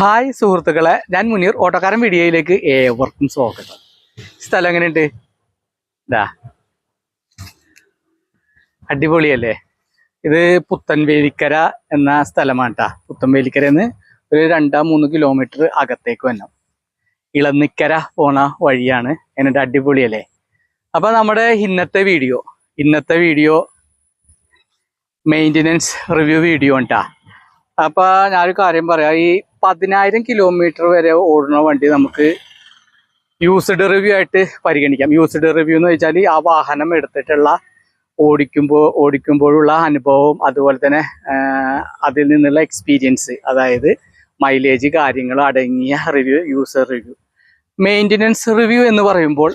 Hi സുഹൃത്തുക്കളെ ഞാൻ മുനീർ. ഓട്ടോക്കാരൻ വീഡിയോയിലേക്ക് ഏവർക്കും സ്വാഗതം. സ്ഥലം എങ്ങനെയുണ്ട്? ഇതാ അടിപൊളിയല്ലേ? ഇത് പുത്തൻവേലിക്കര എന്ന സ്ഥലമാണ് കേട്ടാ പുത്തൻവേലിക്കരന്ന് ഒരു രണ്ടോ മൂന്ന് കിലോമീറ്റർ അകത്തേക്ക് വന്നു. ഇളന്നിക്കര പോണ വഴിയാണ്. എന്നിട്ട് അടിപൊളിയല്ലേ? അപ്പൊ നമ്മുടെ ഇന്നത്തെ വീഡിയോ ഇന്നത്തെ വീഡിയോ മെയിന്റനൻസ് റിവ്യൂ വീഡിയോ ഉണ്ടാ അപ്പൊ ഞാനൊരു കാര്യം പറയാം. ഈ പതിനായിരം കിലോമീറ്റർ വരെ ഓടുന്ന വണ്ടി നമുക്ക് യൂസ്ഡ് റിവ്യൂ ആയിട്ട് പരിഗണിക്കാം. യൂസ്ഡ് റിവ്യൂ എന്ന് വെച്ചാൽ ആ വാഹനം എടുത്തിട്ടുള്ള ഓടിക്കുമ്പോൾ ഓടിക്കുമ്പോഴുള്ള അനുഭവം അതുപോലെ തന്നെ അതിൽ നിന്നുള്ള എക്സ്പീരിയൻസ് അതായത് മൈലേജ് കാര്യങ്ങൾ അടങ്ങിയ review user review maintenance review എന്ന് പറയുമ്പോൾ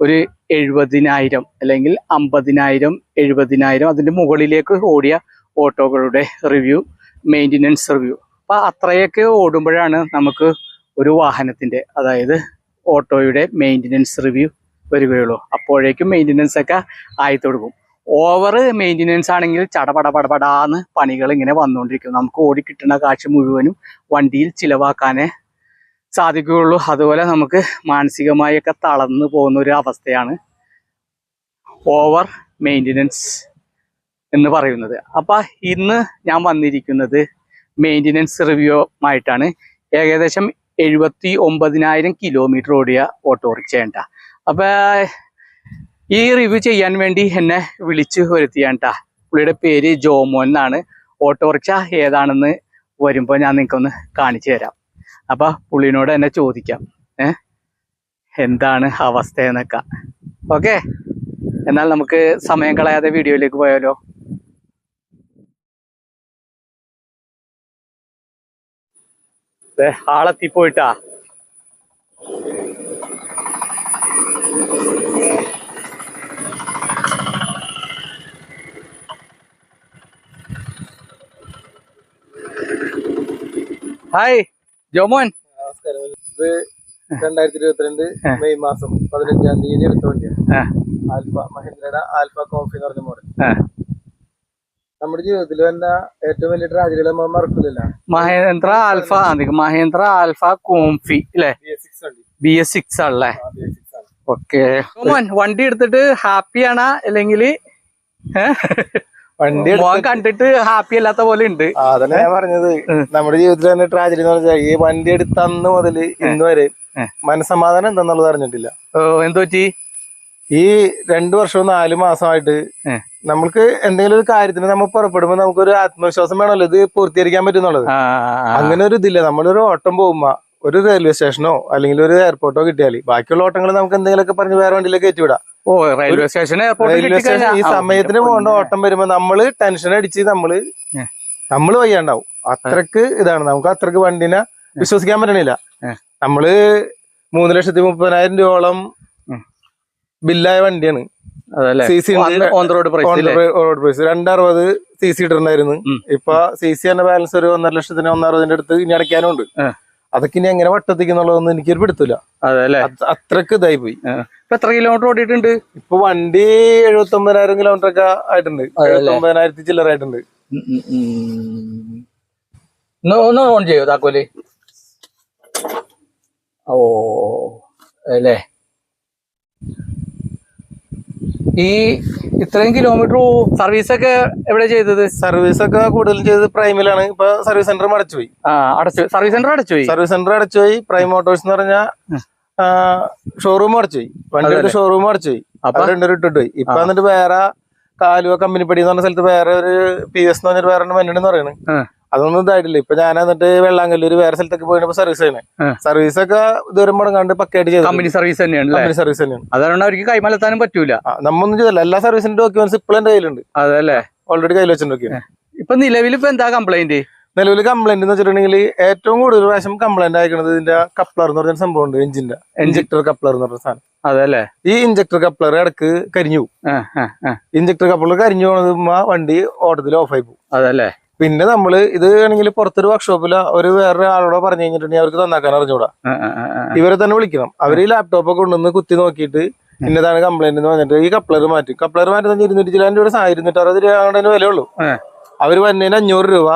ഒരു എഴുപതിനായിരം അല്ലെങ്കിൽ അമ്പതിനായിരം എഴുപതിനായിരം അതിന്റെ മുകളിലേക്ക് ഓടിയ ഓട്ടോകളുടെ റിവ്യൂ മെയിന്റനൻസ് റിവ്യൂ അപ്പം അത്രയൊക്കെ ഓടുമ്പോഴാണ് നമുക്ക് ഒരു വാഹനത്തിന്റെ അതായത് ഓട്ടോയുടെ മെയിന്റനൻസ് റിവ്യൂ വരികയുള്ളൂ. അപ്പോഴേക്കും മെയിന്റനൻസ് ഒക്കെ ആയി തുടങ്ങും. ഓവർ മെയിന്റനൻസ് ആണെങ്കിൽ ചടപട പടപടാന്ന് പണികൾ ഇങ്ങനെ വന്നുകൊണ്ടിരിക്കും. നമുക്ക് ഓടിക്കിട്ടുന്ന കാഴ്ച മുഴുവനും വണ്ടിയിൽ ചിലവാക്കാനേ സാധിക്കുകയുള്ളൂ. അതുപോലെ നമുക്ക് മാനസികമായൊക്കെ തളർന്നു പോകുന്ന ഒരു അവസ്ഥയാണ് ഓവർ മെയിന്റനൻസ് എന്ന് പറയുന്നത്. അപ്പം ഇന്ന് ഞാൻ വന്നിരിക്കുന്നത് മെയിന്റനൻസ് റിവ്യൂ ആയിട്ടാണ് ഏകദേശം എഴുപത്തി ഒമ്പതിനായിരം കിലോമീറ്റർ ഓടിയ ഓട്ടോറിക്ഷ അപ്പോൾ അപ്പൊ ഈ റിവ്യൂ ചെയ്യാൻ വേണ്ടി എന്നെ വിളിച്ചു വരുത്തിയാണ്ടാ പുള്ളിയുടെ പേര് ജോമോൻ എന്നാണ്. ഓട്ടോറിക്ഷ ഏതാണെന്ന് വരുമ്പോൾ ഞാൻ നിങ്ങൾക്കൊന്ന് കാണിച്ചു തരാം. അപ്പൊ പുള്ളിനോട് എന്നെ ചോദിക്കാം. ഏഹ് എന്താണ് അവസ്ഥ എന്നൊക്കെ. ഓക്കെ? എന്നാൽ നമുക്ക് സമയം കളയാതെ വീഡിയോയിലേക്ക് പോയാലോ? ദേ, ആളെത്തിപ്പോയിട്ടാ. ഹായ് ജോമോൻ. നമസ്കാരം. ഇത് രണ്ടായിരത്തി ഇരുപത്തിരണ്ട്. മെയ് മാസം പതിനഞ്ചാം തീയതി എടുത്ത വണ്ടിയാണ്. ആൽഫ മഹീന്ദ്രയുടെ ആൽഫ കോഫി എന്ന് പറഞ്ഞ മോഡൽ. നമ്മുടെ ജീവിതത്തിൽ തന്നെ ഏറ്റവും വലിയ ട്രാജഡികൾ നമ്മൾ മറക്കില്ല Mahindra Alpha Mahindra Alpha Comfy അല്ലേ ബി എസ് സിക്സ് ആണല്ലേ? ഓക്കെ. വണ്ടി എടുത്തിട്ട് ഹാപ്പിയാണോ അല്ലെങ്കിൽ വണ്ടി മോൻ കണ്ടിട്ട് ഹാപ്പി അല്ലാത്ത പോലെ ഉണ്ട്. അതന്നെ ഞാൻ പറഞ്ഞത്. നമ്മുടെ ജീവിതത്തിൽ തന്നെ ട്രാജഡി എന്ന് പറഞ്ഞാൽ ഈ വണ്ടി എടുത്ത അന്ന് മുതൽ ഇന്ന് വരെ. മനസമാധാനം എന്താന്നുള്ളത് അറിഞ്ഞിട്ടില്ല. ഓ, എന്തോ പറ്റി ഈ രണ്ടു വർഷവും നാല് മാസമായിട്ട് നമ്മൾക്ക് എന്തെങ്കിലും ഒരു കാര്യത്തിന് നമ്മൾ പുറപ്പെടുമ്പോ നമുക്കൊരു ആത്മവിശ്വാസം വേണമല്ലോ. ഇത് പൂർത്തീകരിക്കാൻ പറ്റുന്നുള്ളത്. അങ്ങനെ ഒരു ഇതില്ല. നമ്മളൊരു ഓട്ടം പോകുമ്പോ ഒരു റെയിൽവേ സ്റ്റേഷനോ അല്ലെങ്കിൽ ഒരു എയർപോർട്ടോ കിട്ടിയാൽ ബാക്കിയുള്ള ഓട്ടങ്ങൾ നമുക്ക് എന്തെങ്കിലുമൊക്കെ പറഞ്ഞ് വേറെ വണ്ടിയിലേക്ക് കയറ്റിവിടാം. ഓ റെയിൽവേ സ്റ്റേഷൻ റെയിൽവേ സ്റ്റേഷൻ ഈ സമയത്തിന് പോകേണ്ട ഓട്ടം വരുമ്പോ നമ്മൾ ടെൻഷൻ അടിച്ച് നമ്മൾ. നമ്മൾ വയ്യാണ്ടാവും. അത്രയ്ക്ക് ഇതാണ്. നമുക്ക് അത്രയ്ക്ക് വണ്ടിനെ വിശ്വസിക്കാൻ പറ്റണില്ല. നമ്മൾ മൂന്ന് ലക്ഷത്തി മുപ്പതിനായിരം രൂപയോളം. ബില്ലായ വണ്ടിയാണ്. അതല്ലേ? C C on road price അല്ലേ റോഡ് പ്രൈസ് രണ്ടറുപത് സി സി ഇട്ടിട്ടുണ്ടായിരുന്നു. ഇപ്പൊ സി സി തന്നെ ബാലൻസ് ഒരു ഒന്നര ലക്ഷത്തിന് ഒന്നറുപതിന്റെ അടുത്ത് ഇനി അടയ്ക്കാനും ഉണ്ട്. അതൊക്കെ ഇനി എങ്ങനെ വട്ടത്തിക്കുന്നുള്ളതൊന്നും എനിക്കൊരു പിടുത്തില്ല അത്രയ്ക്ക് ഇതായി പോയി എത്ര കിലോമീറ്റർ ഓടിയിട്ടുണ്ട്? ഇപ്പൊ വണ്ടി എഴുപത്തി ഒമ്പതിനായിരം കിലോമീറ്റർ ഒക്കെ ആയിട്ടുണ്ട്? എഴുപത്തി ഒമ്പതിനായിരത്തി ചില്ലറ ആയിട്ടുണ്ട്. ഒന്ന് ഓൺ ചെയ്യോ താക്കോൽ? ഓ അല്ലേ? ഈ ഇത്രയും കിലോമീറ്റർ സർവീസ് ഒക്കെ എവിടെ ചെയ്തത്? സർവീസ് ഒക്കെ കൂടുതലും ചെയ്തത് പ്രൈമിലാണ് ഇപ്പൊ സർവീസ് സെന്റർ അടച്ചുപോയി. ആ അടച്ചു. സർവീസ് സെന്റർ അടച്ചുപോയി? സർവീസ് സെന്റർ അടച്ചുപോയി. പ്രൈം മോട്ടോഴ്സ് എന്ന് പറഞ്ഞ ഷോറൂം അടച്ചുപോയി. വണ്ടിയുടെ? ഷോറൂം അടച്ചുപോയി. അപ്പൊ? രണ്ടുപേരും ഇട്ടിട്ട് പോയി. ഇപ്പൊ എന്നിട്ട് വേറെ കാലുവ കമ്പനിപ്പടി എന്ന് പറഞ്ഞ സ്ഥലത്ത് വേറെ ഒരു പി എസ് എന്ന് പറഞ്ഞൊരു വേറെ വണ്ടിയുണ്ടെന്ന് പറയുന്നത്. അതൊന്നും ഇതായിട്ടില്ല. ഇപ്പൊ ഞാൻ എന്നിട്ട് വെള്ളാങ്കല്ലൂര് വേറെ സ്ഥലത്തേക്ക് പോയിട്ട് സർവീസ് ചെയ്യണേ. സർവീസ് ഒക്കെ ദൂരം മുടങ്ങാണ്ട് പക്കയായിട്ട് ചെയ്തു കമ്പനി സർവീസ് തന്നെയാണ് കമ്പനി സർവീസ് തന്നെയാണ്. അതുകൊണ്ട് അവർക്ക് കൈമലെത്താനും പറ്റൂല. നമ്മൊന്നും ചെയ്തല്ല. എല്ലാ സർവീസിന്റെ ഡോക്യുമെന്റ്സ് ഇപ്പോഴും എന്റെ കയ്യിലുണ്ട്. അതല്ലേ? ഓൾറെഡി കയ്യിൽ വെച്ചിട്ടുണ്ട് ഇപ്പൊ നിലവിൽ ഇപ്പൊ എന്താ കംപ്ലൈന്റ് നിലവിൽ കംപ്ലൈന്റ് എന്ന് വെച്ചിട്ടുണ്ടെങ്കിൽ ഏറ്റവും കൂടുതൽ പ്രാവശ്യം കംപ്ലൈന്റ് അയക്കുന്നത് ഇതിന്റെ കപ്ലർ എന്ന് പറഞ്ഞ സംഭവം ഉണ്ട് എഞ്ചിന്റെ ഇഞ്ചക്ടർ കപ്ലർ എന്ന് പറഞ്ഞ സാധനം. അതല്ലേ? ഈ ഇഞ്ചക്ടർ കപ്ലർ ഇടയ്ക്ക് കരിഞ്ഞു ഇഞ്ചക്ടർ കപ്ലർ കരിഞ്ഞു പോകുന്നത് വണ്ടി ഓട്ടത്തിൽ ഓഫായി പോകും അതല്ലേ? പിന്നെ നമ്മൾ ഇത് ആണെങ്കിൽ പുറത്തൊരു വർക്ക്ഷോപ്പിൽ ഒരു വേറെ ആളോട് പറഞ്ഞു കഴിഞ്ഞിട്ടുണ്ടെങ്കിൽ അവർക്ക് നന്നാക്കാൻ അറിഞ്ഞൂടാ. ഇവരെ തന്നെ വിളിക്കണം. അവർ ഈ ലാപ്ടോപ്പ് ഒക്കെ കൊണ്ടുവന്ന് കുത്തി നോക്കിയിട്ട് ഇന്നതാണ് കംപ്ലൈന്റ് എന്ന് പറഞ്ഞിട്ട് ഈ കപ്ലർ മാറ്റി. കപ്ലർ മാറ്റുന്ന ഇരുന്നൂറ്റി ചില രൂപ ഇരുന്നൂറ്റി അറുപത് രൂപ അങ്ങോട്ട് വിലയുള്ളൂ. അവർ വന്നതിന് അഞ്ഞൂറ് രൂപ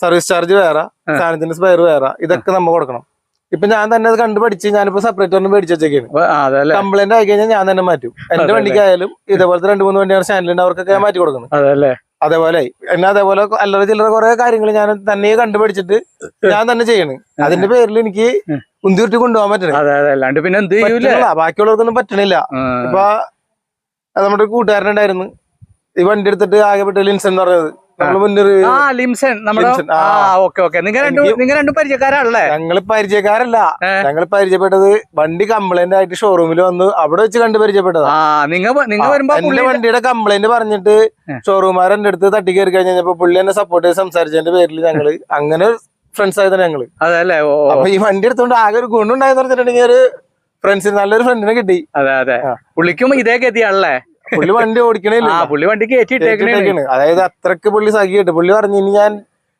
സർവീസ് ചാർജ് വേറെ സാധനത്തിന് സ്പെയർ വേറെ ഇതൊക്കെ നമ്മൾ കൊടുക്കണം. ഇപ്പൊ ഞാൻ തന്നെ അത് കണ്ടു പഠിച്ച് ഞാനിപ്പോ സെപ്പറേറ്റ് ഒന്ന് മേടിച്ച് വെച്ചേക്കാണ് കംപ്ലൈന്റ് ആയി കഴിഞ്ഞാൽ ഞാൻ തന്നെ മാറ്റും. എന്റെ. വണ്ടിക്കായാലും ഇതേപോലത്തെ രണ്ട് മൂന്ന് വണ്ടിയാണ് സ്റ്റാൻഡിലുണ്ട് അവർക്കൊക്കെ ഞാൻ മാറ്റി കൊടുക്കുന്നത്. അതേപോലെ എന്നെ അതേപോലെ അല്ലറ ചില്ലറ കുറെ കാര്യങ്ങൾ ഞാൻ തന്നെ കണ്ടുപിടിച്ചിട്ട് ഞാൻ തന്നെ ചെയ്യണ്. അതിന്റെ പേരിൽ എനിക്ക് ഉം. ഉന്തിവിട്ട് കൊണ്ടുപോകാൻ പറ്റണേ. പിന്നെ എന്ത് ചെയ്യൂലേ. ബാക്കിയുള്ളവർക്കൊന്നും പറ്റണില്ല. ഇപ്പൊ നമ്മുടെ കൂട്ടുകാരനുണ്ടായിരുന്നു. ഈ വണ്ടി എടുത്തിട്ട് ആകെ പെട്ട ലിൻസൺ പറഞ്ഞത്. ആ. ലിംസൺ നമ്മുടെ ലിംസൺ, ആ. ആ. Okay okay. നിങ്ങൾ രണ്ടും നിങ്ങൾ രണ്ടും പരിചയക്കാരാണല്ലേ? ഞങ്ങൾ പരിചയക്കാരല്ല. ഏ. ഞങ്ങൾ പരിചയപ്പെട്ടത് വണ്ടി കംപ്ലൈന്റ് ആയിട്ട് ഷോറൂമിൽ വന്ന് അവിടെ വെച്ച് കണ്ട് പരിചയപ്പെട്ടതാ. ആ നിങ്ങൾ നിങ്ങൾ ആ, വരുമ്പോ പുള്ളി വണ്ടിയുടെ കംപ്ലൈന്റ് പറഞ്ഞിട്ട് എന്റെ അടുത്ത് തട്ടി കയറി കഴിഞ്ഞപ്പോ പുള്ളി എന്നെ സപ്പോർട്ട് ചെയ്ത് സംസാരിച്ചതിന്റെ പേരിൽ ഞങ്ങൾ അങ്ങനെ ഫ്രണ്ട്സ് ആയതാണ് ഞങ്ങൾ. അതല്ലേ. അപ്പൊ ഈ വണ്ടി എടുത്തോണ്ട് ആകെ ഒരു ഗുണുണ്ടായെന്ന് പറഞ്ഞിട്ടുണ്ടെങ്കിൽ ഒരു ഫ്രണ്ട്സിന് നല്ലൊരു ഫ്രണ്ടിനെ കിട്ടി. അതെ അതെ. പുള്ളിക്കും ഇതേ ഗതിയാണല്ലേ? പുള്ളി വണ്ടി ഓടിക്കണില്ല ആ പുള്ളി വണ്ടി കയറ്റി അതായത് അത്രയ്ക്ക് പുള്ളി സഖിയിട്ട് പുള്ളി പറഞ്ഞു ഇനി ഞാൻ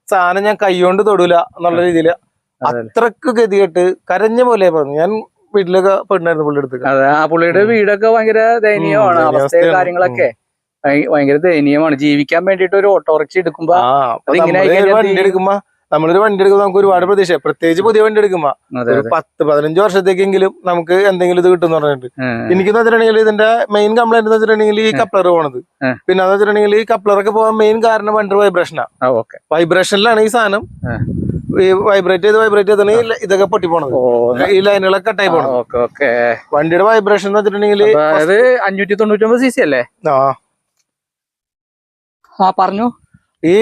സാധനം ഞാൻ കൈകൊണ്ട് തൊടൂല എന്നുള്ള രീതിയിൽ അതെ. അത്രയ്ക്ക് ഗതികെട്ട് കരഞ്ഞ പോലെ പറഞ്ഞു. ഞാൻ വീട്ടിലൊക്കെ പെണ്ണായിരുന്നു പുള്ളി എടുത്ത്. അതെ ആ പുള്ളിയുടെ വീടൊക്കെ ഭയങ്കര ദയനീയമാണ്. ദയനീയ അവസ്ഥയും കാര്യങ്ങളൊക്കെ ഭയ- ഭയങ്കര ദയനീയമാണ്. ജീവിക്കാൻ വേണ്ടിട്ട് ഒരു ഓട്ടോറിക്ഷ എടുക്കുമ്പോ നമ്മളൊരു വണ്ടി എടുക്കുമ്പോൾ നമുക്ക് ഒരുപാട് പ്രതീക്ഷ പ്രത്യേകിച്ച് പുതിയ വണ്ടി എടുക്കുമ്പോ ഒരു പത്ത് പതിനഞ്ച് വർഷത്തേക്കെങ്കിലും നമുക്ക് എന്തെങ്കിലും ഇത് കിട്ടും പറഞ്ഞിട്ട്. എനിക്ക് വെച്ചിട്ടുണ്ടെങ്കിൽ ഇതിന്റെ മെയിൻ കംപ്ലൈന്റ് എന്ന് വെച്ചിട്ടുണ്ടെങ്കിൽ ഈ കപ്ലർ പോണത്. പിന്നെ എന്ന് വെച്ചിട്ടുണ്ടെങ്കിൽ ഈ കപ്ലറൊക്കെ പോകാൻ മെയിൻ കാരണം വണ്ടി വൈബ്രേഷനാ ആ. ഓക്കെ. വൈബ്രേഷനിലാണ് ഈ സാധനം. ഈ വൈബ്രേറ്റ് ചെയ്ത് വൈബ്രേറ്റ് ചെയ്താണ് ഇതൊക്കെ പൊട്ടി പോണത്. ഈ ലൈനുകളൊക്കെ കട്ടായി പോണത്. Okay okay. വണ്ടിയുടെ വൈബ്രേഷൻ എന്ന് വെച്ചിട്ടുണ്ടെങ്കിൽ സി സി അല്ലേ? ആ പറഞ്ഞു. ഈ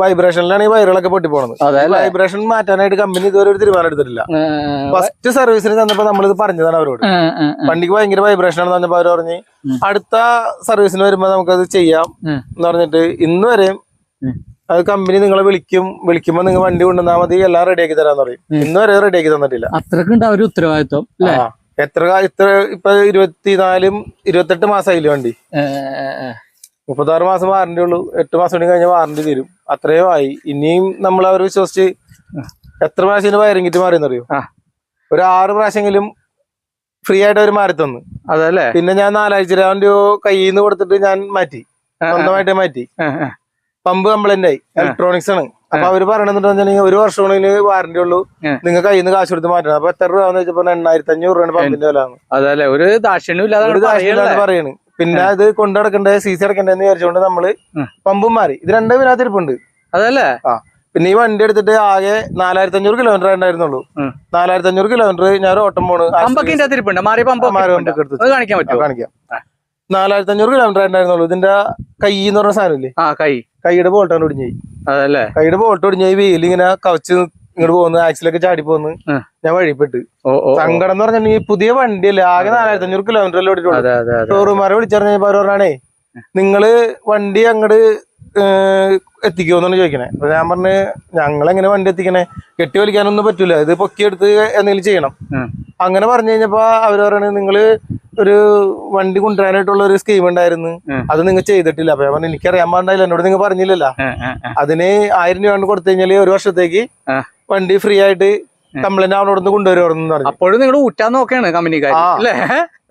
വൈബ്രേഷനിലാണ് ഈ വയറുകളൊക്കെ പൊട്ടി പോണത് വൈബ്രേഷൻ മാറ്റാനായിട്ട് കമ്പനി ഇതുവരെ ഒരു തീരുമാനം എടുത്തിട്ടില്ല. ഫസ്റ്റ് സർവീസിന് ചെന്നപ്പോ നമ്മളിത് പറഞ്ഞതാണ് അവരോട്. വണ്ടിക്ക് ഭയങ്കര വൈബ്രേഷൻ ആണെന്ന് പറഞ്ഞപ്പോ അവർ പറഞ്ഞ് അടുത്ത സർവീസിന് വരുമ്പോ നമുക്കത് ചെയ്യാം. എന്ന് പറഞ്ഞിട്ട് ഇന്ന് വരെയും അത് കമ്പനി നിങ്ങളെ വിളിക്കും വിളിക്കുമ്പോ നിങ്ങൾ വണ്ടി കൊണ്ടുവന്നാൽ മതി എല്ലാം റെഡിയാക്കി തരാന്ന് പറയും. ഇന്ന് വരെ റെഡിയാക്കി തന്നിട്ടില്ല. അത്രക്കുണ്ട് ഒരു ഉത്തരവാദിത്വം എത്ര ഇത്ര ഇപ്പൊ ഇരുപത്തിനാലും ഇരുപത്തെട്ട് മാസമായില്ലേ വണ്ടി? മുപ്പത്താറ് മാസം വാറന്റി ഉള്ളൂ. എട്ട് മാസം കൂടി കഴിഞ്ഞാൽ വാറന്റി തീരും. അത്രയും ആയി. ഇനിയും നമ്മൾ അവർ വിശ്വസിച്ച് എത്ര പ്രാവശ്യം വയറിംഗ് ഇറങ്ങിട്ട് മാറിയെന്നറിയോ. ഒരു ആറ് പ്രാവശ്യമെങ്കിലും ഫ്രീ ആയിട്ട് അവർ മാറി തന്നു. അതല്ലേ? പിന്നെ ഞാൻ നാലാഴ്ച രാവിലെ കയ്യിൽ നിന്ന് കൊടുത്തിട്ട് ഞാൻ മാറ്റി. സ്വന്തമായിട്ട് മാറ്റി. പമ്പ് കംപ്ലൈന്റ് ആയി. ഇലക്ട്രോണിക്സ് ആണ്. അപ്പൊ അവർ പറയണെന്നുണ്ടെങ്കിൽ ഒരു വർഷമാണെങ്കിൽ വാറന്റി ഉള്ളൂ. നിങ്ങൾ കയ്യിൽ നിന്ന് കാശ് കൊടുത്ത് മാറ്റണം. അപ്പൊ എത്ര രൂപ വെച്ചപ്പോ എണ്ണായിരത്തി അഞ്ഞൂറ് രൂപയാണ് പമ്പിന്റെ വില അതല്ലേ? ഒരു ദാക്ഷിണ്യം ഇല്ലാതെ? പറയണ്. പിന്നെ അത് കൊണ്ടു നടക്കണ്ടേ സി സി അടക്കണ്ടെന്ന് വിചാരിച്ചോണ്ട് നമ്മൾ പമ്പും മാറി. ഇത് രണ്ടും ഇതിനകത്ത് ഇരിപ്പുണ്ട് അതല്ലേ? ആ. പിന്നെ ഈ വണ്ടി എടുത്തിട്ട് ആകെ നാലായിരത്തി അഞ്ഞൂറ് കിലോമീറ്റർ ഉണ്ടായിരുന്നുള്ളൂ. നാലായിരത്തി അഞ്ഞൂറ് കിലോമീറ്റർ ഞാൻ ഓട്ടം പോണ്. നാലായിരത്തി അഞ്ഞൂറ് കിലോമീറ്റർ ഉണ്ടായിരുന്നുള്ളൂ. ഇതിന്റെ കൈ എന്ന് പറഞ്ഞ സാധനമില്ലേ? കൈ. കൈയുടെ ബോൾട്ടാണ് ഒടിഞ്ഞു അതല്ലേ? കൈയുടെ ബോൾട്ട് ഒടിഞ്ഞായി വീൽ ഇങ്ങനെ കവച്ച് ഇങ്ങോട്ട് പോകുന്നു ആക്സിലൊക്കെ ചാടി പോന്ന് ഞാൻ വഴിപ്പെട്ട്. സങ്കടം എന്ന് പറഞ്ഞാൽ പുതിയ വണ്ടി വണ്ടിയല്ലേ ആകെ നാലായിരത്തി അഞ്ഞൂറ് കിലോമീറ്റർ ഓടിയിട്ടുള്ളൂ. ഷോറൂമാരെ വിളിച്ചറിഞ്ഞപ്പോ അവർ പറഞ്ഞാണേ നിങ്ങൾ വണ്ടി അങ്ങട് എത്തിക്കുമെന്നാണ് ചോദിക്കണേ. അപ്പൊ ഞാൻ പറഞ്ഞ് ഞങ്ങൾ എങ്ങനെ വണ്ടി എത്തിക്കണേ? കെട്ടി വലിക്കാനൊന്നും പറ്റൂല. ഇത് പൊക്കിയെടുത്ത് എന്തെങ്കിലും ചെയ്യണം. അങ്ങനെ പറഞ്ഞു കഴിഞ്ഞപ്പോ അവർ പറയണേ നിങ്ങൾ ഒരു വണ്ടി കൊണ്ടുവരാനായിട്ടുള്ള ഒരു സ്കീം ഉണ്ടായിരുന്നു. അത് നിങ്ങൾ ചെയ്തിട്ടില്ല. അപ്പൊ ഞാൻ പറഞ്ഞു എനിക്കറിയാൻ പാടില്ല. എന്നോട് നിങ്ങൾ പറഞ്ഞില്ലല്ലോ. അതിന് ആയിരം രൂപ കൊണ്ട് കൊടുത്തു കഴിഞ്ഞാൽ ഒരു വർഷത്തേക്ക്. വണ്ടി ഫ്രീ ആയിട്ട് കംപ്ലൈന്റ് അവനോട് കൊണ്ടുവരുമെന്ന് പറഞ്ഞു. അപ്പോഴും നിങ്ങൾ ഊറ്റാൻ നോക്കാണ് കമ്പനിക്കാർ അല്ലേ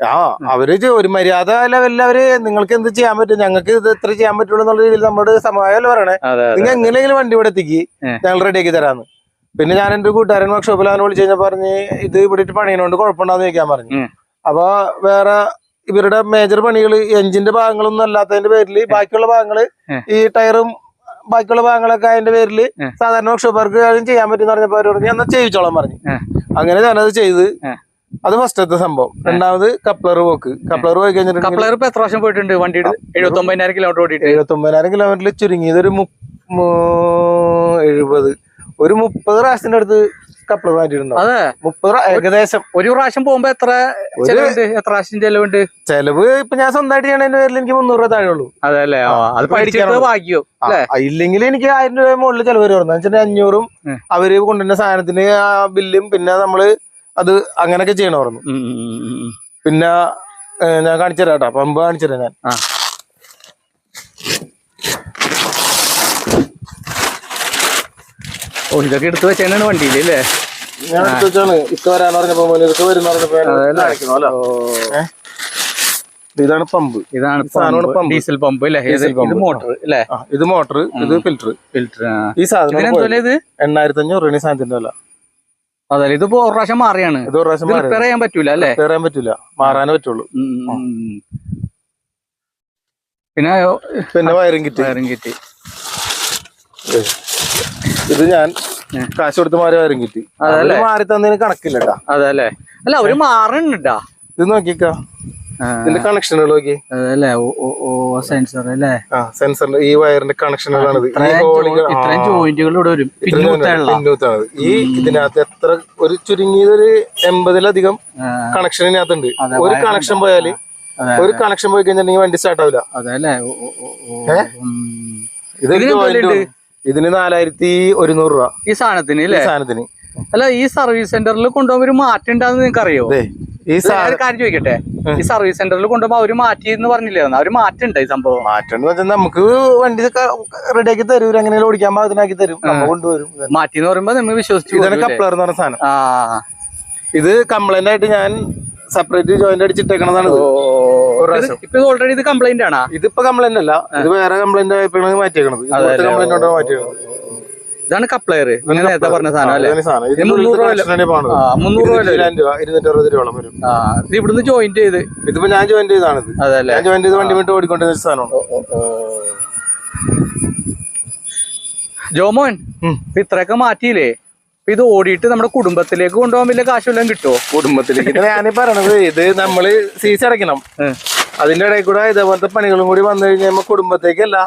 ആ അവർ ഒരു മര്യാദ ലെവലിൽ അവർ നിങ്ങൾക്ക് എന്ത് ചെയ്യാൻ പറ്റും? ഞങ്ങൾക്ക് ഇത് എത്ര ചെയ്യാൻ പറ്റുള്ളൂ എന്നുള്ള രീതിയിൽ നമ്മുടെ സമയമല്ല പറയണേ? നിങ്ങൾ എങ്ങനെയെങ്കിലും വണ്ടി ഇവിടെ എത്തിക്ക്. ഞങ്ങൾ റെഡിയാക്കി തരാന്ന്. പിന്നെ ഞാൻ എന്റെ കൂട്ടുകാരൻ വർക്ക്ഷോപ്പിൽ അവനെ വിളിച്ചു കഴിഞ്ഞാൽ പറഞ്ഞ് ഇത് ഇവിടെ ഇട്ട് പണിയുന്നോണ്ട് കുഴപ്പമുണ്ടാന്ന് ചോദിക്കാൻ പറഞ്ഞു. അപ്പൊ വേറെ ഇവരുടെ മേജർ പണികൾ എഞ്ചിന്റെ ഭാഗങ്ങളൊന്നും അല്ലാത്തതിന്റെ പേരിൽ ബാക്കിയുള്ള ഭാഗങ്ങൾ ഈ ടയറും ബാക്കിയുള്ള ഭാഗങ്ങളൊക്കെ അതിന്റെ പേരിൽ. സാധാരണ വർക്ക്ഷോപ്പുകാർക്ക് കാര്യം ചെയ്യാൻ പറ്റും പറഞ്ഞപ്പോ അവരോട് ഞാൻ എന്നാ ചെയ്യിച്ചോളാൻ പറഞ്ഞു. അങ്ങനെ ഞാനത് ചെയ്ത്. അത് ഫസ്റ്റത്തെ സംഭവം. രണ്ടാമത് കപ്ലർ പോക്ക് കപ്ലർ പോയി കഴിഞ്ഞിട്ട് കപ്ലർ ഇപ്പൊ എത്ര വർഷം പോയിട്ടുണ്ട് വണ്ടി എഴുപത്തൊമ്പതിനായിരം കിലോമീറ്റർ ഓടിയിട്ട്? എഴുപത്തി ഒമ്പതിനായിരം കിലോമീറ്ററിൽ ചുരുങ്ങിയത് ഒരു എഴുപത്. ഒരു മുപ്പത് പ്രാവശ്യത്തിന്റെ അടുത്ത് കപ്ലർ മാറ്റിയിട്ടുണ്ടോ അതെ. മുപ്പത് ഏകദേശം ഒരു പ്രാവശ്യം പോകുമ്പോ എത്ര എത്ര പ്രാവശ്യം ചെലവുണ്ട്? ചെലവ് ഇപ്പൊ ഞാൻ സ്വന്തമായിട്ട് ചെയ്യണതിന്റെ പേരിൽ എനിക്ക് മുന്നൂറ് രൂപ താഴെ ഉള്ളൂ. അതെ അല്ലേ? അത് പഠിച്ചിട്ട് പഠിക്കാനുള്ളത്. ഭാഗ്യോ ഇല്ലെങ്കിൽ എനിക്ക് ആയിരം രൂപ മുകളിൽ ചെലവ് വരുന്നു അഞ്ഞൂറും. അവർ കൊണ്ടുവരുന്ന സാധനത്തിന് ആ ബില്ലും പിന്നെ നമ്മൾ അത് അങ്ങനെയൊക്കെ ചെയ്യണമായിരുന്നു. പിന്നെ ഞാൻ കാണിച്ചു തരാം കേട്ടോ. പമ്പ് കാണിച്ചു തരാം ഞാൻ. ഓ ഇതൊക്കെ എടുത്തു വെച്ചാണ് വണ്ടിയിൽ അല്ലേ? ഞാൻ എടുത്ത് വെച്ചാണ്. ഇക്ക വരാന്ന് പറഞ്ഞപ്പോ മുനിർക്ക് വരുന്ന പറഞ്ഞപ്പോ ഞാൻ അതല്ലേ? കാണിക്കണമല്ലോ ഓ. ഏ? ഇതാണ് പമ്പ്. ഇതാണ് പമ്പ്. ഡീസൽ പമ്പ് അല്ലേ. മോട്ടർ അല്ലേ? ഇത് മോട്ടർ ഇത് ഫിൽറ്റർ ഫിൽറ്റർ ഈ സാധനം ഇത്? എണ്ണായിരത്തി അഞ്ഞൂറ് രൂപ സാധനത്തിന്റെ വില. അതല്ലേ? ഇതിപ്പോ ഒരു പ്രാവശ്യം മാറിയാണ്. ഇത് ഒരു പ്രാവശ്യം റിപ്പയർ ചെയ്യാൻ പറ്റൂല അല്ലേ? റിപ്പയർ ചെയ്യാൻ പറ്റൂല. മാറാനേ പറ്റുള്ളൂ. പിന്നെ പിന്നെ വയറിംഗ് കിറ്റ് വയറിംഗ് കിറ്റ് ഇത് ഞാൻ. കാശ് കൊടുത്ത് മാറി വരും കിട്ടി. അതല്ലേ? മാറി തന്നതിന് കണക്കില്ല കേട്ടാ അതല്ലേ അല്ല? അവർ മാറണ്ടാ ഇത് നോക്കിക്കാ. ഇതിന്റെ കണക്ഷനുകൾ നോക്കി. അതല്ലേ സെൻസർ അല്ലേ? ആ സെൻസറിന്റെ ഈ വയറിന്റെ ഇത്രയും ജോയിന്റുകൾ ഇവിടെ വരും. പിന്നൂത്താണത് ഈ ഇതിനകത്ത് എത്ര ഒരു ചുരുങ്ങിയത് ഒരു എൺപതിലധികം കണക്ഷൻ ഇതിനകത്തുണ്ട്. ഒരു കണക്ഷൻ പോയാൽ ഒരു കണക്ഷൻ പോയി കഴിഞ്ഞിട്ടുണ്ടെങ്കിൽ വണ്ടി സ്റ്റാർട്ട് ആവില്ല. അതല്ലേ. ഇത്. ഇതിന് നാലായിരത്തി ഒരുന്നൂറ് രൂപ. ഈ സാധനത്തിന് ഈ സാധനത്തിന്. അല്ല ഈ സർവീസ് സെന്ററിൽ കൊണ്ടുപോകുമ്പോൾ ഒരു മാറ്റം ഉണ്ടാകുന്ന നിങ്ങൾക്ക് അറിയോ ഈ കാര്യം ചോദിക്കട്ടെ? ഈ സർവീസ് സെന്ററിൽ കൊണ്ടുപോകുമ്പോൾ അവർ മാറ്റി എന്ന് പറഞ്ഞില്ലേ അവർ മാറ്റം ഉണ്ട് ഈ സംഭവം? മാറ്റം നമുക്ക് വണ്ടി റെഡിയാക്കി തരും. ഇവർ എങ്ങനെയാലും ഓടിക്കാൻ പാകത്തിനാക്കി തരും. കൊണ്ടുവരും. മാറ്റി എന്ന് പറയുമ്പോ നമ്മൾ വിശ്വസിച്ചു ഇതാണ് കപ്ലർ എന്ന് പറഞ്ഞ സാധനം. ഇത് കംപ്ലൈന്റ് ആയിട്ട് ഞാൻ സെപ്പറേറ്റ് ജോയിന്റ് അടിച്ചിട്ടേക്കണതാണ് ഇത്. ഇപ്പൊ ഓൾറെഡി ഇത് കംപ്ലൈന്റ് ആണോ? ഇതിപ്പോ കംപ്ലൈന്റ് അല്ല. ഇത് വേറെ കംപ്ലൈന്റ് ആയപ്പോഴാണ് മാറ്റിയേക്കണത്. കംപ്ലൈന്റ് ഇതാണ് കപ്ലയർ നേരത്തെ പറഞ്ഞ സാധനം അല്ലേ? മുന്നൂറ് രൂപ വരും. ഇത് ഇവിടുന്ന് ജോയിന്റ് ചെയ്ത്. ഇതിപ്പോ ഞാൻ ജോയിന്റ് ചെയ്താണ് അതല്ലേ ഞാൻ ജോയിന്റ് ചെയ്ത് വണ്ടി വിട്ട് ഓടിക്കൊണ്ടിരുന്ന സാധനമാണ്. ജോമോൻ. ഇത്രയൊക്കെ മാറ്റിയില്ലേ? ഇത് ഓടിയിട്ട് നമ്മുടെ കുടുംബത്തിലേക്ക് കൊണ്ടുപോകാൻ വലിയ കാശ് വല്ലതും കിട്ടുമോ കുടുംബത്തിലേക്ക്. ഞാൻ ഞാനീ പറയണത് ഇത് നമ്മൾ സീസ് അടയ്ക്കണം. അതിന്റെ ഇടയിൽ കൂടെ ഇതേപോലത്തെ പണികളും കൂടി വന്നു കഴിഞ്ഞാൽ കുടുംബത്തേക്കല്ല.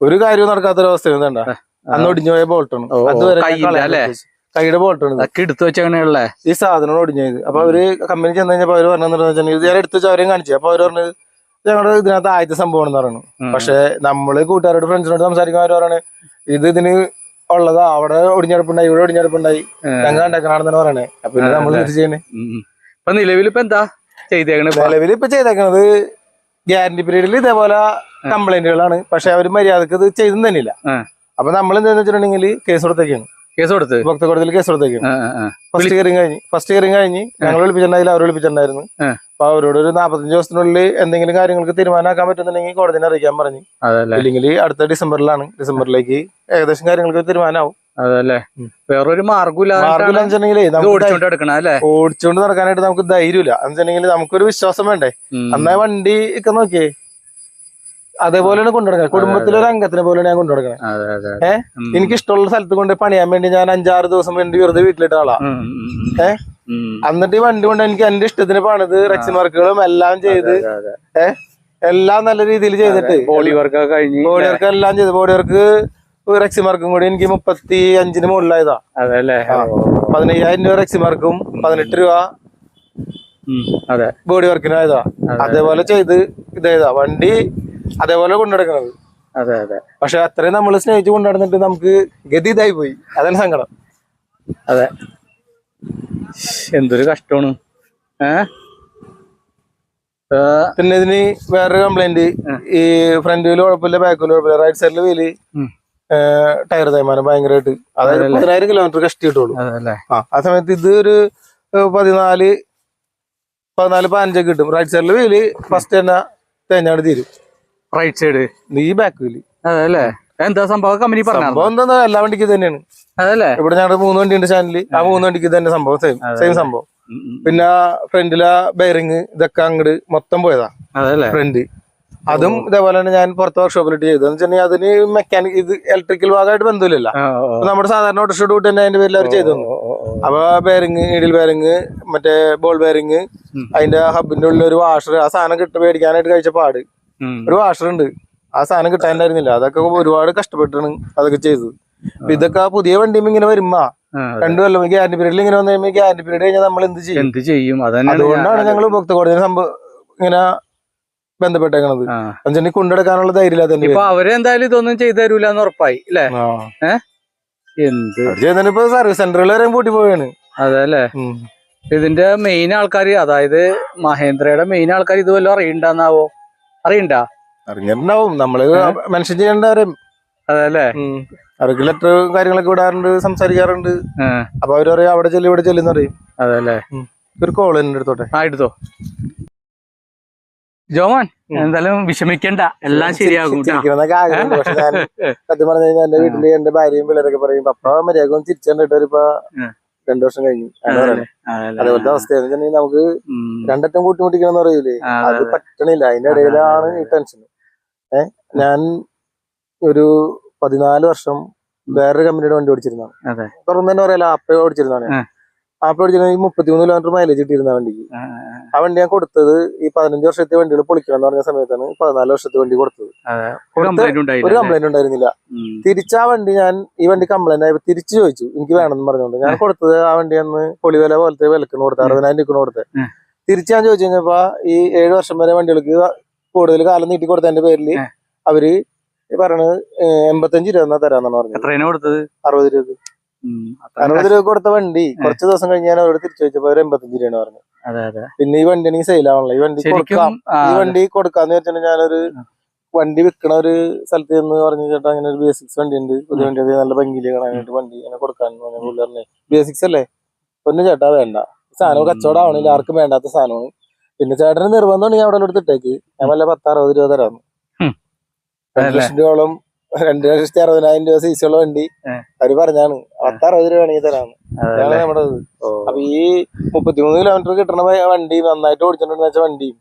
ഒരു കാര്യവും നടക്കാത്തൊരവസ്ഥ വേണ്ട അന്ന് ഒടിഞ്ഞു പോയ ബോൾട്ടാണ് അതുവരെ. കൈയുടെ ബോൾട്ടാണ് എടുത്തു വെച്ചങ്ങനെയുള്ളേ ഈ സാധനം ഒടിഞ്ഞത്. അപ്പൊ അവർ കമ്പനി ചെന്ന് കഴിഞ്ഞപ്പോ അവർ പറഞ്ഞെന്ന് വെച്ചാൽ ഇത് ഞാൻ എടുത്തു വെച്ചാൽ അവരെയും കാണിച്ചു. അപ്പൊ അവർ പറഞ്ഞത് ഞങ്ങളുടെ ഇതിനകത്ത് ആദ്യത്തെ സംഭവം എന്ന് പറയുന്നു പക്ഷെ നമ്മൾ കൂട്ടുകാരോട് ഫ്രണ്ട്സിനോട് അവർ പറയണേ ഇത് ഇതിന് ഉള്ളതാ. അവിടെ ഒടിഞ്ഞെടുപ്പുണ്ടായി ഇവിടെ ഒടിഞ്ഞെടുപ്പുണ്ടായി ഞങ്ങൾ കണ്ടേക്കണാണെന്നാണ് പറയണേ. അപ്പൊ നമ്മൾ ചെയ്യണേ. ഇപ്പൊ നിലവിൽ ഇപ്പൊ എന്താ ചെയ്തേക്കണത് നിലവിൽ ഇപ്പൊ ചെയ്തേക്കണത് ഗ്യാരണ്ടി പീരീഡിൽ ഇതേപോലെ കംപ്ലൈന്റുകളാണ്. പക്ഷെ അവർ മര്യാദയ്ക്ക് ഇത് ചെയ്തും തന്നില്ല അപ്പൊ നമ്മൾ എന്താന്ന് വെച്ചിട്ടുണ്ടെങ്കിൽ കേസ് കൊടുത്തേക്കാണ്. കേസ് കൊടുത്ത്? ഭക്തകോടതിയിൽ കേസ് കൊടുത്തേക്കാണ്. ഫസ്റ്റ് ഹിയറിംഗ് കഴിഞ്ഞ് ഫസ്റ്റ് ഹിയറിംഗ് കഴിഞ്ഞ് ഞങ്ങൾ വിളിപ്പിച്ചിട്ടുണ്ടായില്ല അവർ വിളിപ്പിച്ചിട്ടുണ്ടായിരുന്നു. അപ്പൊ അവരോട് ഒരു നാപ്പത്തഞ്ച് ദിവസത്തിനുള്ളിൽ എന്തെങ്കിലും കാര്യങ്ങൾക്ക് തീരുമാനമാക്കാൻ പറ്റുന്നുണ്ടെങ്കിൽ കോടതിനെ അറിയിക്കാൻ പറഞ്ഞു. അല്ലെങ്കിൽ അടുത്ത ഡിസംബറിലാണ്. ഡിസംബറിലേക്ക് ഏകദേശം കാര്യങ്ങൾക്ക് തീരുമാനമാവും. അതല്ലേ. വേറൊരു മാർഗമില്ല ഓടിച്ചോണ്ട് നടക്കാനായിട്ട് നമുക്ക് ധൈര്യമില്ല. എന്നുവെച്ചിട്ടുണ്ടെങ്കിൽ നമുക്കൊരു വിശ്വാസം വേണ്ടേ. അന്നാ വണ്ടി ഒക്കെ നോക്കിയേ. അതേപോലെയാണ് കൊണ്ടുനടക്കുന്നത് കുടുംബത്തിലെ ഒരു അംഗത്തിനെ പോലെയാണ് ഞാൻ കൊണ്ടുനടക്കുന്നത് ഏഹ്. എനിക്ക് ഇഷ്ടമുള്ള സ്ഥലത്ത് കൊണ്ട് പണിയാൻ വേണ്ടി ഞാൻ അഞ്ചാറ് ദിവസം വേണ്ടി വെറുതെ വീട്ടിലിട്ട ആളാ. ഉം, ഉം, ഉം. ഏ? ഉം. എന്നിട്ട് ഈ വണ്ടി കൊണ്ട് എനിക്ക് എന്റെ ഇഷ്ടത്തിന് പണിത് റെക്സിൻ വർക്കുകളും എല്ലാം ചെയ്ത്. അതെ, അതെ. എല്ലാം നല്ല രീതിയിൽ ചെയ്തിട്ട്. ബോഡി വർക്ക് കഴിഞ്ഞു ബോഡി വർക്ക് എല്ലാം ചെയ്ത്. ബോഡി വർക്ക് റെക്സിൻ മാർക്കും കൂടി എനിക്ക് മുപ്പത്തി അഞ്ചിന് മുകളിലായതാ അതല്ലേ പതിനയ്യായിരം രൂപ റെക്സിൻ വർക്കും പതിനെട്ട് രൂപ അതെ. ബോഡി വർക്കിനായതാ അതേപോലെ ചെയ്ത് ഇതായതാ. വണ്ടി അതേപോലെ കൊണ്ടുനടക്കണത്. അതെ അതെ. പക്ഷെ അത്രയും നമ്മൾ സ്നേഹിച്ച് കൊണ്ടുനടന്നിട്ട് നമുക്ക് ഗതി ഇതായി പോയി. അതാണ് സങ്കടം. അതെ. എന്തൊരു കഷ്ടമാണ്. ഏ? പിന്നെ ഇതിന് വേറൊരു കംപ്ലൈന്റ് ഈ ഫ്രണ്ട് വീൽ കുഴപ്പമില്ല ബാക്ക് വീൽ കുഴപ്പമില്ല റൈറ്റ് സൈഡിൽ വീൽ ടയർ തേയ്മാനം ഭയങ്കരമായിട്ട് അതായത് പതിനായിരം കിലോമീറ്റർ കഷ്ടി കിട്ടുള്ളൂ. ആ സമയത്ത് ഇത് ഒരു പതിനാല് പതിനാല് പതിനഞ്ചൊക്കെ കിട്ടും. റൈറ്റ് സൈഡിൽ വീൽ ഫസ്റ്റ് തന്നെ തേഞ്ഞാണ് തീരും. റൈറ്റ് സൈഡ് ഈ ബാക്ക് വീൽ അതല്ലേ എന്താ സംഭവം? കമ്പനി പറഞ്ഞാ സംഭവം എന്താ എല്ലാ വണ്ടിക്ക് തന്നെയാണ്. അതല്ലേ? ഇവിടെ ഞങ്ങളുടെ മൂന്ന് വണ്ടി ഉണ്ട് ചാനലിൽ ആ മൂന്ന് വണ്ടിക്ക് തന്നെ സംഭവം സെയിം സെയിം സംഭവം. പിന്നെ ഫ്രണ്ടിലെ ബെയറിങ് ഇതൊക്കെ അങ്ങോട്ട് മൊത്തം പോയതാ. അതല്ലേ? ഫ്രണ്ട് അതും ഇതേപോലെ തന്നെ ഞാൻ പുറത്ത് വർക്ക്ഷോപ്പിലിട്ട് ചെയ്തു. എന്ന് വെച്ചിട്ടുണ്ടെങ്കിൽ അതിന് മെക്കാനിക് ഇത് ഇലക്ട്രിക്കൽ ഭാഗമായിട്ട് ബന്ധമില്ലല്ലോ. അപ്പൊ നമ്മുടെ സാധാരണ ഓട്ടോഷോ ഡ്യൂട്ടി തന്നെ അതിന്റെ പേരിൽ അവർ ചെയ്തു തന്നു. അപ്പൊ ബെയറിങ് ഇടിൽ ബെയറിങ് മറ്റേ ബോൾ ബെയറിങ് അതിന്റെ ഹബിന്റെ ഉള്ളിൽ ഒരു വാഷർ ആ സാധനം കിട്ട മേടിക്കാനായിട്ട് കഴിച്ച പാട്. ഒരു വാഷർ ഉണ്ട്. ആ സാധനം കിട്ടാനുണ്ടായിരുന്നില്ല. അതൊക്കെ ഒരുപാട് കഷ്ടപ്പെട്ടാണ് അതൊക്കെ ചെയ്തത്. അപ്പൊ ഇതൊക്കെ പുതിയ വണ്ടിയും ഇങ്ങനെ വരുമ്പോ ആ, രണ്ടു കൊല്ലം ഗ്യാരണ്ടി പീരീഡിൽ ഇങ്ങനെ വന്നു കഴിയുമ്പോൾ ഗ്യാരണ്ടി പീരീഡ് കഴിഞ്ഞാൽ നമ്മൾ എന്ത് ചെയ്യും? എന്ത് ചെയ്യും? അതുകൊണ്ടാണ് ഞങ്ങൾ ഉപഭോക്തൃ കോടതി സംഭവം ഇങ്ങനെ ബന്ധപ്പെട്ടേക്കണത്. ആ. എന്നുവെച്ചാൽ കൊണ്ടെടുക്കാനുള്ള ധൈര്യം എന്റെ ഇപ്പൊ അവരെന്തായാലും ഇതൊന്നും ചെയ്തു തരൂല എന്ന് ഉറപ്പായി അല്ലേ എന്ത്? ചെയ്യുന്നതിന് സർവീസ് സെന്ററുകൾ വരെ പൂട്ടി പോവാണ് അതല്ലേ ഉം. ഇതിന്റെ മെയിൻ ആൾക്കാർ അതായത് മഹേന്ദ്രയുടെ മെയിൻ ആൾക്കാർ ഇതുവല്ലോ അറിയണ്ടെന്നാവോ? അറിയണ്ടാ? അറിഞ്ഞിട്ടുണ്ടാവും. നമ്മൾ മെൻഷൻ ചെയ്യണ്ടവരും അതല്ലേ? അവർക്ക് ലെറ്റർ കാര്യങ്ങളൊക്കെ വിടാറുണ്ട് സംസാരിക്കാറുണ്ട്. അപ്പൊ അവർ പറയും അവിടെ ചെല്ലി ഇവിടെ ചെല്ലുന്ന പറയും. അതല്ലേ? ഒരു കോൾ എന്റെ അടുത്തോട്ടെ ആ എടുത്തോ. ജോമോൻ എന്തായാലും വിഷമിക്കണ്ട. എല്ലാം ശരിയാകും സത്യം പറഞ്ഞു കഴിഞ്ഞാൽ എന്റെ വീട്ടിൽ എന്റെ ഭാര്യയും പിള്ളേരൊക്കെ പറയും പപ്പ മര്യാദ തിരിച്ചു ഇപ്പൊ രണ്ടു വർഷം കഴിഞ്ഞു. അവസ്ഥ അതുപോലത്തെ വെച്ചിട്ടുണ്ടെങ്കിൽ നമുക്ക് രണ്ടറ്റം കൂട്ടിമുട്ടിക്കണം എന്ന് പറയൂലേ അത് പറ്റണില്ല. അതിന്റെ ഇടയിലാണ് ഈ ടെൻഷൻ. ഏഹ് ഞാൻ ഒരു പതിനാല് വർഷം വേറൊരു കമ്പനിയുടെ വണ്ടി ഓടിച്ചിരുന്നതാണ്. തുറന്നു തന്നെ പറയാലോ ആപ്പ ഓടിച്ചിരുന്നതാണ് ആപ്പ ഓടിച്ചിരുന്ന ഈ മുപ്പത്തിമൂന്ന് കിലോമീറ്റർ മൈലേജ് കിട്ടിയിരുന്ന വണ്ടിക്ക്. ആ, വണ്ടി ഞാൻ കൊടുത്തത് ഈ പതിനഞ്ച് വർഷത്തെ വണ്ടികൾ പൊളിക്കണം എന്ന് പറഞ്ഞ സമയത്താണ് പതിനാല് വർഷത്തെ വണ്ടി കൊടുത്തത്. ഒരു കംപ്ലൈന്റ് ഉണ്ടായിരുന്നില്ല. തിരിച്ച ആ വണ്ടി ഞാൻ ഈ വണ്ടി കംപ്ലൈന്റ് ആയപ്പോ തിരിച്ചു ചോദിച്ചു. എനിക്ക് വേണമെന്ന് പറഞ്ഞുകൊണ്ട് ഞാൻ കൊടുത്തത് ആ വണ്ടി അന്ന് പൊളിവില പോലത്തെ വിലക്കണ് കൊടുത്തത് അറുപതിനായിരം രൂപ കൊടുത്തത്. തിരിച്ച് ഞാൻ ചോദിച്ചു കഴിഞ്ഞപ്പോ ഈ ഏഴു വർഷം വരെ വണ്ടികൾക്ക് കൂടുതൽ കാലം നീട്ടി കൊടുത്തതിന്റെ പേരിൽ. പേരിൽ അവർ പറയണത് എൺപത്തഞ്ച് രൂപ എന്നാ തരാന്നാണ് പറഞ്ഞത്. കൊടുത്തത്? അറുപത് രൂപ അറുപത് രൂപ കൊടുത്ത വണ്ടി. കുറച്ച് ദിവസം കഴിഞ്ഞ് ഞാൻ അവരോട് തിരിച്ചു ചോദിച്ചപ്പോ അവർ എൺപത്തഞ്ച് രൂപയാണ് പറഞ്ഞത്. പിന്നെ ഈ വണ്ടി എനിക്ക് സെയിൽ ആവണല്ലോ. ഈ വണ്ടി കൊടുക്കാം. ഈ വണ്ടി കൊടുക്കാന്ന് വെച്ചിട്ടുണ്ടെങ്കിൽ ഞാനൊരു വണ്ടി വിൽക്കണ ഒരു സ്ഥലത്ത് നിന്ന് പറഞ്ഞു ചേട്ടാ അങ്ങനെ ഒരു ബി എസ് സിക്സ് വണ്ടി ഉണ്ട്. പുതിയ വണ്ടി നല്ല ഭംഗിയിൽ കാണാനായിട്ട് വണ്ടി അങ്ങനെ കൊടുക്കാൻ പുള്ളി പറഞ്ഞേ ബി എസ് സിക്സ് അല്ലേ ഒന്ന് ചേട്ടാ വേണ്ട. സാധനം കച്ചവടം ആവണില്ല. ആർക്കും വേണ്ടാത്ത സാധനമാണ്. പിന്നെ ചേട്ടന് നിർബന്ധമാണ് ഞാൻ അവിടെ എടുത്തിട്ടേക്ക് ഞാൻ വല്ല പത്ത് അറുപത് രൂപ തരാന്ന്. രണ്ടു? ലക്ഷം രൂപയോളം രണ്ട് ലക്ഷത്തി അറുപതിനായിരം രൂപ സീസുള്ള വണ്ടി ഏ. അവർ പറഞ്ഞാണ്. പത്ത് അറുപത് രൂപ വേണമെങ്കിൽ തരാന്ന്. അതെ, അതാണ് നമ്മുടെ അപ്പൊ ഈ മുപ്പത്തിമൂന്ന് കിലോമീറ്റർ കിട്ടണ വണ്ടി നന്നായിട്ട് ഓടിച്ചിട്ടുണ്ടെന്ന് വെച്ച വണ്ടിയും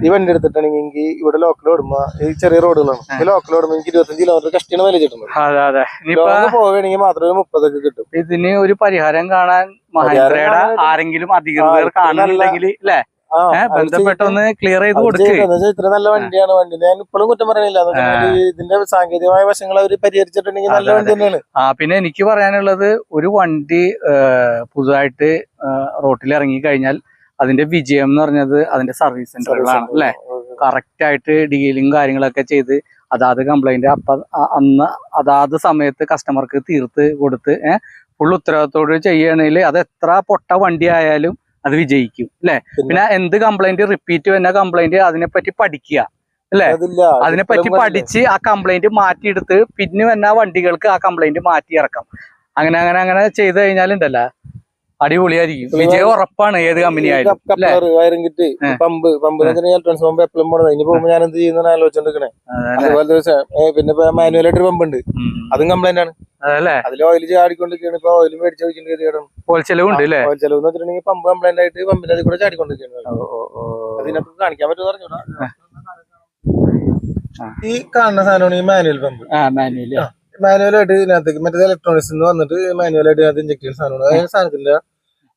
ഈ വണ്ടി എടുത്തിട്ടാണെങ്കിൽ എനിക്ക് ഇവിടെ ലോക്കൽ ഓടുമ്പോ ഈ ചെറിയ റോഡുകളാണ് ഈ ലോക്കൽ ഓടുമ്പോ എനിക്ക് ഇരുപത്തഞ്ച് കിലോമീറ്റർ കഷ്ടിയാണ് വില കിട്ടുന്നത് പോവുകയാണെങ്കിൽ മാത്രമേ മുപ്പതൊക്കെ കിട്ടും. ഇതിന് ഒരു പരിഹാരം കാണാൻ മഹേന്ദ്രയുടെ ആരെങ്കിലും അധികൃതർ കാണുന്നുണ്ടെങ്കിൽ അല്ലെ ബന്ധപ്പെട്ടൊന്ന് ക്ലിയർ ചെയ്ത് കൊടുക്കുക. ഇത്ര നല്ല വണ്ടിയാണ് വണ്ടി. ഞാൻ ഇപ്പോഴും കുറ്റം പറയുന്നില്ല ഇതിന്റെ സാങ്കേതികമായ വശങ്ങൾ അവർ പരിഹരിച്ചിട്ടുണ്ടെങ്കിൽ നല്ല വണ്ടി തന്നെയാണ്. ആ പിന്നെ എനിക്ക് പറയാനുള്ളത് ഒരു വണ്ടി പുതുതായിട്ട് റോട്ടിൽ ഇറങ്ങി കഴിഞ്ഞാൽ അതിന്റെ വിജയം എന്ന് പറഞ്ഞത് അതിന്റെ സർവീസ് സെന്ററുകളാണ് അല്ലെ? കറക്റ്റ് ആയിട്ട് ഡീലിംഗ് കാര്യങ്ങളൊക്കെ ചെയ്ത് അതാത് കംപ്ലൈന്റ് അപ്പൊ അന്ന് അതാത് സമയത്ത് കസ്റ്റമർക്ക് തീർത്ത് കൊടുത്ത് ഏഹ് ഫുൾ ഉത്തരവാദിത്തോട് ചെയ്യണേൽ അത് എത്ര പൊട്ട വണ്ടി ആയാലും അത് വിജയിക്കും അല്ലെ? പിന്നെ- എന്ത് കംപ്ലൈന്റ് റിപ്പീറ്റ് വരുന്ന കംപ്ലൈന്റ് അതിനെപ്പറ്റി പഠിക്കുക അല്ലെ? അതിനെ അതിനെപ്പറ്റി പഠിച്ച് ആ കംപ്ലൈന്റ് മാറ്റിയെടുത്ത് പിന്നെ വന്ന വണ്ടികൾക്ക് ആ കംപ്ലൈന്റ് മാറ്റി ഇറക്കാം അങ്ങനെ അങ്ങനെ അങ്ങനെ ചെയ്ത് കഴിഞ്ഞാലുണ്ടല്ലോ. അടിപൊളിയായിരിക്കും. വിജയം ഉറപ്പാണ് ഏത് കമ്പനി ആയാലും അല്ലെ? കപ്ലർ പമ്പ് പമ്പ് പമ്പ് എപ്പോഴും പോണത്? ഇനി പോകുമ്പോ ഞാൻ എന്ത് ചെയ്യുന്ന ആലോചിച്ചോണ്ടിരിക്കണേ അതുപോലെ പിന്നെ മാനുവലായിട്ട് ഒരു പമ്പ് ഉണ്ട്. അതും കംപ്ലൈന്റ് ആണ്. അതിൽ ഓയിൽ ചാടിക്കൊണ്ടിരിക്കുകയാണ്. ഇപ്പൊ ഓയിൽ മേടിച്ച് വെച്ചിട്ടുണ്ട് പോൽച്ചെലവുണ്ട് അല്ലേ ഓയിൽ ചെലവ് എന്ന് വെച്ചിട്ടുണ്ടെങ്കിൽ പമ്പ് കംപ്ലൈന്റ് ആയിട്ട് പമ്പിന്റെ അതിൽ കൂടെ ചാടിക്കൊണ്ടിരിക്കുകയാണ്. അതിനകത്ത് കാണിക്കാൻ പറ്റുമെന്ന് പറഞ്ഞൂടാ ഈ കാണുന്ന സാധനമാണ് ഈ മാനുവൽ പമ്പ് ആ മാനുവലി മാനുവലായിട്ട് ഇതിനകത്തേക്ക് മറ്റേ ഇലക്ട്രോണിക്സ് എന്ന് വന്നിട്ട് മാനുവലായിട്ട് ഇതിനകത്ത് ഇഞ്ചക്ട് ചെയ്യുന്ന സാധനമാണ്. ആ സാധനത്തിന്റെ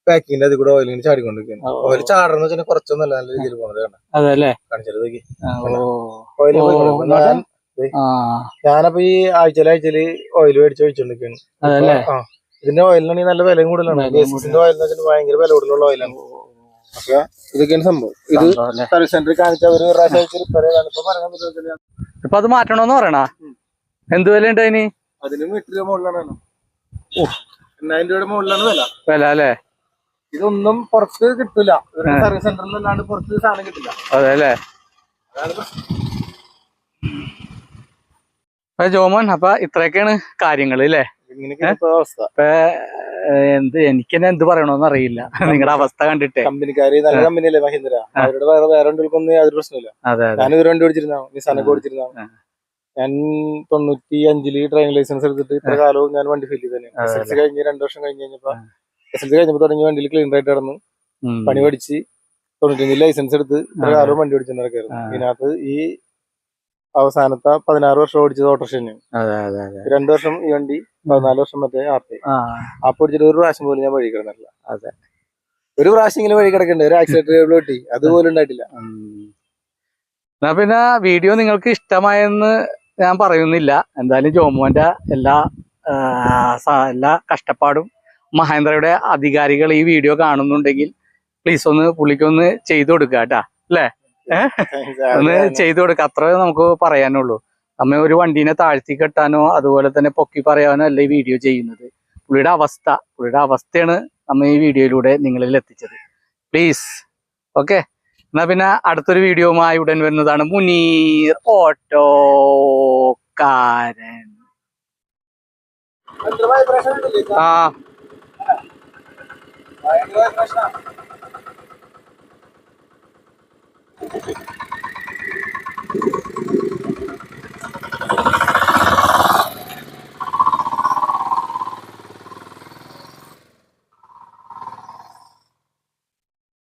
പാക്കിങ്ങിന്റെ അതിൽ കൂടെ ഓയിലിങ്ങനെ ചാടിക്കൊണ്ടിരിക്കുകയാണ്. ഓയിൽ ചാടണം വെച്ചാൽ കുറച്ചൊന്നല്ല നല്ല രീതിയിൽ പോകുന്നത് കാണിച്ചത് ഞാനപ്പോ ഈ ആഴ്ചയിൽ ആഴ്ചയിൽ ഓയിൽ മേടിച്ച് ഒഴിച്ചോണ്ടിരിക്കുകയാണ് ഇതിന്റെ ഓയിലിനാണെങ്കിൽ നല്ല വിലയും കൂടുതലാണ്. ഓയിൽ എന്ന് ഭയങ്കര വില കൂടുതലുള്ള ഓയിലാണ് അപ്പൊ ഇതൊക്കെയാണ് സംഭവം. ഇത്? സർവീസ് സെന്ററിൽ കാണിച്ച ഒരു പ്രാവശ്യം അയച്ച് റിപ്പയർ ചെയ്താണ് ഇപ്പൊ പറയാൻ പറ്റില്ല ഇപ്പൊ അത് മാറ്റണോന്ന് പറയണ? എന്ത് വില ഉണ്ട് അതിന്? അതിന് മീറ്റർ രൂപ മുകളിലാണ് എണ്ണായിരം രൂപയുടെ മുകളിലാണ് വില. വില അല്ലേ? ഇതൊന്നും പുറത്ത് കിട്ടില്ല സർവീസ് സെന്ററിൽ അല്ലാണ്ട് പുറത്ത് സാധനം കിട്ടില്ല. അതെ അല്ലേ? ജോമോൻ അപ്പൊ ഇത്രയൊക്കെയാണ് കാര്യങ്ങൾ അല്ലേ? എന്ത് എനിക്ക് തന്നെ എന്ത് പറയണോന്ന് അറിയില്ല. നിങ്ങളുടെ അവസ്ഥ കണ്ടിട്ടേ. കമ്പനിക്കാര് നല്ല കമ്പനിയല്ലേ മഹീന്ദ്ര? അവരുടെ വേറെ വേറെ യാതൊരു പ്രശ്നമില്ല അതെ ഒരു വണ്ടി ഓടിച്ചിരുന്നോ നിസാനൊക്കെ ഓടിച്ചിരുന്ന. ഞാൻ തൊണ്ണൂറ്റി അഞ്ചിൽ ഡ്രൈവിംഗ് ലൈസൻസ് എടുത്തിട്ട് ഇത്ര കാലവും ഞാൻ വണ്ടി ഫീൽ ചെയ്തേ എസ് എൽ സി കഴിഞ്ഞ് രണ്ടു വർഷം കഴിഞ്ഞ് കഴിഞ്ഞപ്പോ എസ് എൽ സി കഴിഞ്ഞപ്പോ തുടങ്ങി വണ്ടിയിൽ ക്ലീൻ ആയിട്ട് കടന്നു പണി പഠിച്ച് തൊണ്ണൂറ്റഞ്ചിൽ ലൈസൻസ് എടുത്ത് ഇത്ര. കാലവും വണ്ടി ഓടിച്ചു നടക്കായിരുന്നു. ഇതിനകത്ത് ഈ അവസാനത്തെ പതിനാറ് വർഷം ഓടിച്ചത് ഓട്ടോറിക്ഷ തന്നെയാണ് രണ്ടു വർഷം ഈ വണ്ടി പതിനാല് വർഷം മറ്റേ ആർട്ടി ആ. ഓടിച്ചിട്ട് ഒരു പ്രാവശ്യം പോലും ഞാൻ വഴി കിടന്നിട്ടില്ല. അതെ. ഒരു പ്രാവശ്യം ഇങ്ങനെ വഴി കിടക്കണ്ടേ. ഒരു ആക്സിഡന്റ് കിട്ടി അതുപോലും ഉണ്ടായിട്ടില്ല. എന്നാ പിന്നെ വീഡിയോ നിങ്ങൾക്ക് ഇഷ്ടമായെന്ന് ഞാൻ പറയുന്നില്ല. എന്തായാലും ജോമോന്റെ എല്ലാ എല്ലാ കഷ്ടപ്പാടും മഹേന്ദ്രയുടെ അധികാരികൾ ഈ വീഡിയോ കാണുന്നുണ്ടെങ്കിൽ പ്ലീസ് ഒന്ന് പുള്ളിക്കൊന്ന് ചെയ്തു കൊടുക്കുക കേട്ടാ. ഒന്ന് ചെയ്തു കൊടുക്കുക അത്രേ നമുക്ക് പറയാനുള്ളൂ. നമ്മ ഒരു വണ്ടീനെ താഴ്ത്തി കെട്ടാനോ അതുപോലെ തന്നെ പൊക്കി പറയാനോ അല്ല ഈ വീഡിയോ ചെയ്യുന്നത്. പുള്ളിയുടെ അവസ്ഥ. പുള്ളിയുടെ അവസ്ഥയാണ് നമ്മ ഈ വീഡിയോയിലൂടെ നിങ്ങളിൽ എത്തിച്ചത്. പ്ലീസ് ഓക്കെ എന്നാ പിന്നെ അടുത്തൊരു വീഡിയോയുമായി ഉടൻ വരുന്നതാണ് മുനീർ ഓട്ടോക്കാരൻ ആ. പ്രശ്നമാണ്